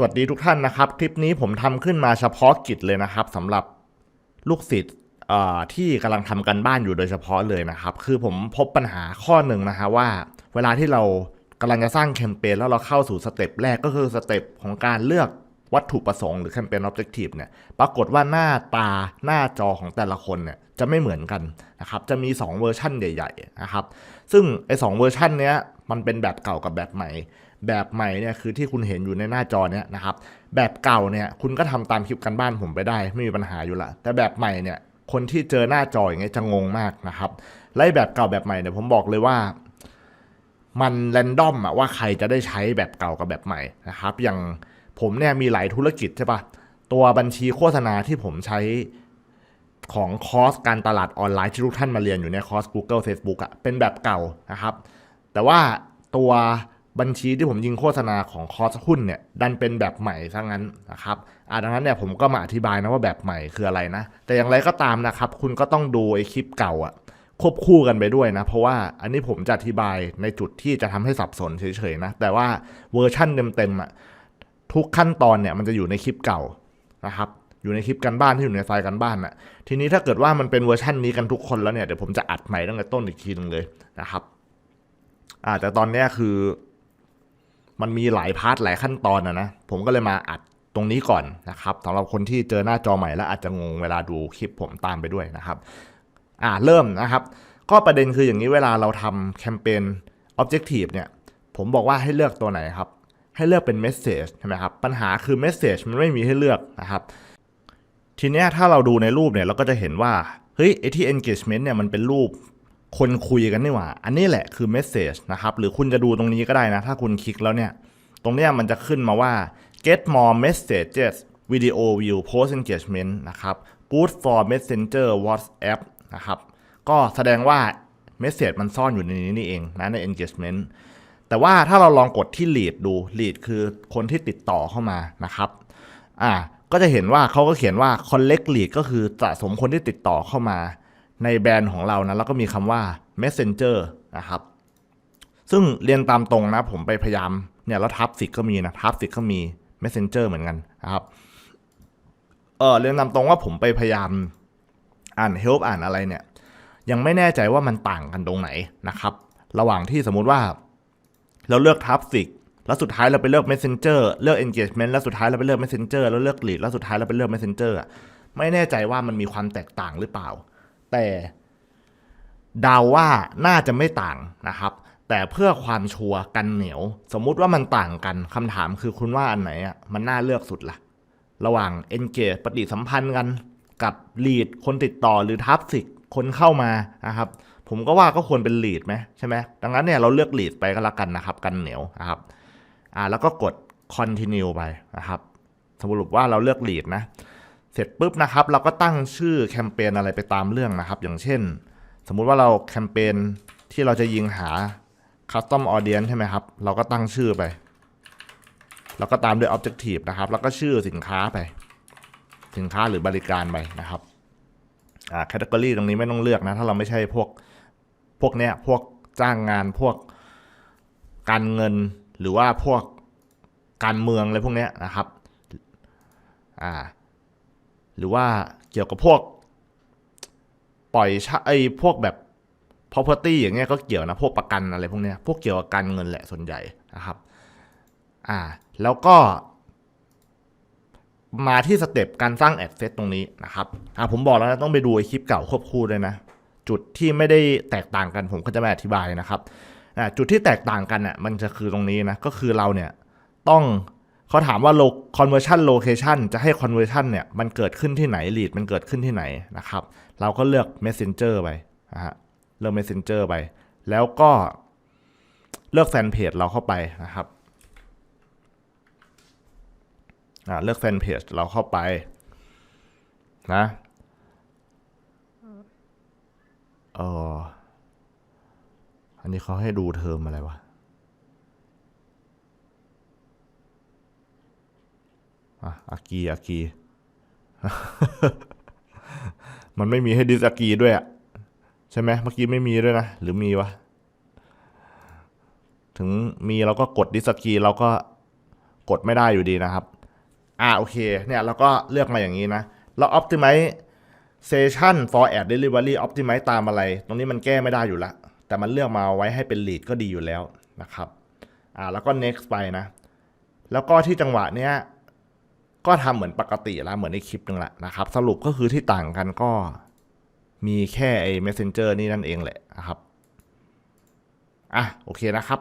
สวัสดีทุกท่านนะครับ คลิปนี้ผมทำขึ้นมาเฉพาะกิจเลยนะครับสำหรับลูกศิษย์ที่กำลังทำกันบ้านอยู่โดยเฉพาะเลยนะครับ คือผมพบปัญหาข้อหนึ่งนะฮะว่า เวลาที่เรากำลังจะสร้างแคมเปญแล้วเราเข้าสู่สเต็ปแรกก็คือสเต็ปของการเลือกวัตถุประสงค์หรือแคมเปญออบเจกตีฟเนี่ยปรากฏว่าหน้าตาหน้าจอของแต่ละคนเนี่ยจะไม่เหมือนกันนะครับจะมี 2 เวอร์ชั่นใหญ่ ๆ นะครับ ซึ่งไอ้สเวอร์ชันเนี้ยมันเป็นแบบเก่ากับแบบใหม่ แบบใหม่เนี่ยคือที่คุณเห็นอยู่ในหน้าจอเนี่ยนะครับแบบเก่าเนี่ยคุณก็ทำตามคลิปกันบ้านผมไปได้ไม่มีปัญหาอยู่ละแต่แบบใหม่เนี่ยคนที่เจอหน้าจออย่างเงี้ยจะงงมากนะครับและไอ้แบบเก่าแบบใหม่เนี่ยผมบอกเลยว่ามันแรนดอมอะว่าใครจะได้ใช้แบบเก่ากับแบบใหม่นะครับ อย่างผมเนี่ยมีหลายธุรกิจใช่ปะตัวบัญชีโฆษณาที่ผมใช้ของคอร์สการตลาดออนไลน์ที่ทุกท่านมาเรียนอยู่ในคอร์ส Google Facebook อะเป็นแบบเก่านะครับ แต่ว่าตัว บัญชีที่ผมยิงโฆษณาของคอร์สหุ้นเนี่ยดันเป็นแบบใหม่ซะงั้นนะครับอ่าดังนั้นเนี่ยผมก็มาอธิบายนะว่าแบบใหม่คืออะไรนะ แต่อย่างไรก็ตามนะครับ คุณก็ต้องดูไอ้คลิปเก่าอะควบคู่กันไปด้วยนะ เพราะว่าอันนี้ผมจะอธิบายในจุดที่จะทำให้สับสนเฉยๆนะ แต่ว่าเวอร์ชั่นเต็มๆอะทุกขั้นตอนเนี่ยมันจะอยู่ในคลิปเก่านะครับอยู่ในคลิปกันบ้านที่อยู่ในไฟล์กันบ้านน่ะ ทีนี้ถ้าเกิดว่ามันเป็นเวอร์ชันนี้กันทุกคนแล้วเนี่ยเดี๋ยวผมจะอัดใหม่ตั้งแต่ต้นอีกทีนึงเลยนะครับอ่าแต่ตอนนี้คือ มันมีหลายพาร์ทหลายขั้นตอนนะนะ ผมก็เลยมาอัดตรงนี้ก่อนนะครับสำหรับคนที่เจอหน้าจอใหม่แล้วอาจจะงงเวลาดูคลิปผมตามไปด้วยนะครับ อ่าเริ่มนะครับ ก็ประเด็นคืออย่างนี้เวลาเราทำแคมเปญ Objective เนี่ย ผมบอกว่าให้เลือกตัวไหนครับ ให้เลือกเป็น Message ใช่ไหมครับ ปัญหาคือ Message มันไม่มีให้เลือกนะครับ ทีเนี้ยถ้าเราดูในรูปเนี่ยเราก็จะเห็นว่า เฮ้ยไอที่ engagement เนี่ยมันเป็นรูป คนคุยกันนี่หว่า อันนี้แหละคือ message นะครับ หรือคุณจะดูตรงนี้ก็ได้นะ ถ้าคุณคลิกแล้วเนี่ย ตรงเนี้ยมันจะขึ้นมาว่า get more messages video view post engagement นะครับ good for messenger whatsapp นะครับ ก็แสดงว่า message มันซ่อนอยู่ในนี้นี่เองนะใน engagement แต่ว่าถ้าเราลองกดที่ lead ดู lead คือคนที่ติดต่อเข้ามานะครับอ่าก็จะเห็นว่าเขาก็เขียนว่า collect lead ก็คือสะสมคนที่ติดต่อเข้ามา ในแบรนด์ของเรานะแล้วก็มีคำว่า messenger นะครับ ซึ่งเรียนตามตรงนะผมไปพยายามเนี่ยแล้วทับสิกก็มีนะทับสิกก็มี messenger เหมือนกันนะครับเออเรียนตามตรงว่าผมไปพยายามอ่าน help อ่านอะไรเนี่ย ยังไม่แน่ใจว่ามันต่างกันตรงไหนนะครับ ระหว่างที่สมมุติว่า เราเลือกทับสิกแล้วสุดท้ายเราไปเลือก messenger เลือก engagement แล้วสุดท้ายเราไปเลือก messenger แล้วเลือก lead แล้วสุดท้ายเราไปเลือก messenger ไม่แน่ใจว่ามันมีความแตกต่างหรือเปล่า แต่เดาว่าน่าจะไม่ต่างนะครับ แต่เพื่อความชัวร์กันเหนียว สมมุติว่ามันต่างกันคำถามคือคุณว่าอันไหนอะมันน่าเลือกสุดละ่ะ ระหว่าง engage ปฏิสัมพันธ์กันกับ lead คนติดต่อหรือทับสิกคนเข้ามานะครับผมก็ว่าก็ควรเป็น lead ไหมใช่ไหมดังนั้นเนี่ยเราเลือก lead ไปก็แล้วกันนะครับ กันเหนียวนะครับอ่าแล้วก็กด continue ไปนะครับสมมติว่าเราเลือก lead นะ เสร็จปุ๊บนะครับ เราก็ตั้งชื่อแคมเปญอะไรไปตามเรื่องนะครับ อย่างเช่น สมมุติว่าเราแคมเปญที่เราจะยิงหา custom audience ใช่ไหมครับ เราก็ตั้งชื่อไป แล้วก็ตามด้วย objective นะครับ แล้วก็ชื่อสินค้าไป สินค้าหรือบริการไปนะครับอ่า category ตรงนี้ไม่ต้องเลือกนะ ถ้าเราไม่ใช่พวกพวกเนี้ยพวกจ้างงานพวกการเงินหรือว่าพวกการเมืองอะไรพวกเนี้ยนะครับ อ่า หรือว่าเกี่ยวกับพวก ปล่อยชไอ้พวกแบบ property อย่างเงี้ยก็เกี่ยวนะพวกประกันอะไรพวกเนี้ยพวกเกี่ยวกับการเงินแหละส่วนใหญ่นะครับอ่าแล้วก็ มาที่สเต็ปการสร้างแอดเซตตรงนี้นะครับอ่าผมบอกแล้วนะต้องไปดูไอคลิปเก่าควบคู่ด้วยนะ จุดที่ไม่ได้แตกต่างกันผมก็จะมาอธิบายนะครับอ่าจุดที่แตกต่างกันอะมันจะคือตรงนี้นะก็คือเราเนี่ยต้อง เขาถามว่า conversion location จะให้ conversion เนี่ยมันเกิดขึ้นที่ไหน lead มันเกิดขึ้นที่ไหนนะครับ เราก็เลือก messenger ไปนะฮะเลือก messenger ไป แล้วก็เลือกแฟนเพจเราเข้าไปนะครับอ่าเลือกแฟนเพจเราเข้าไปนะเอออันนี้เขาให้ดูเทอมอะไรวะ อะอากีอากี มันไม่มีให้ดิสอากีด้วยอะใช่ไหมเมื่อกี้ไม่มีด้วยนะ หรือมีวะ ถึงมีเราก็กดดิสกีเราก็กดไม่ได้อยู่ดีนะครับ อ่าโอเค เนี่ยเราก็เลือกมาอย่างนี้นะ เรา optimization for ad delivery optimize ตามอะไร ตรงนี้มันแก้ไม่ได้อยู่แล้วแต่มันเลือกมาไว้ให้เป็น lead ก็ดีอยู่แล้วนะครับ อ่าแล้วก็ next ไปนะ แล้วก็ที่จังหวะเนี้ย ก็ทำเหมือนปกติแล้วเหมือนในคลิปนึงแหละนะครับ สรุปก็คือที่ต่างกันก็มีแค่ไอ้ messenger นี่นั่นเองแหละนะครับ อะ โอเคนะครับ